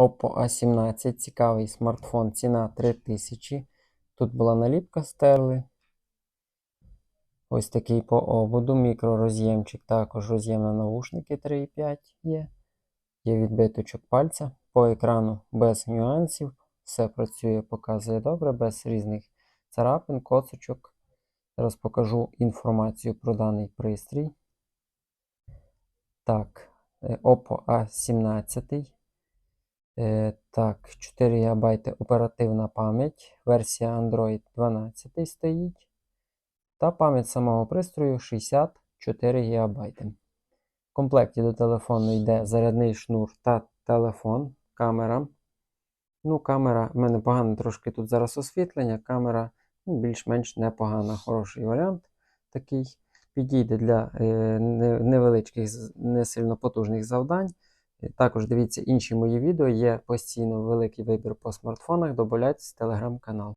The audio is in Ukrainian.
Oppo A17, цікавий смартфон, ціна 3000. Тут була наліпка стерли. Ось такий по ободу, мікророз'ємчик, також роз'єм на наушники 3,5 є. Є відбиточок пальця. По екрану без нюансів. Все працює, показує добре, без різних царапин, коцочок. Зараз покажу інформацію про даний пристрій. Так, е, Oppo A17. Е, Так, 4 ГБ оперативна пам'ять. Версія Android 12 стоїть. Та пам'ять самого пристрою 64 ГБ. В комплекті до телефону йде зарядний шнур та телефон, камера. Ну, камера, в мене погано трошки тут зараз освітлення. Камера ну, більш-менш непогана, хороший варіант такий. Підійде для е, невеличких, не сильно потужних завдань. Також дивіться інші мої відео, є постійно великий вибір по смартфонах, добавляйтесь в телеграм-канал.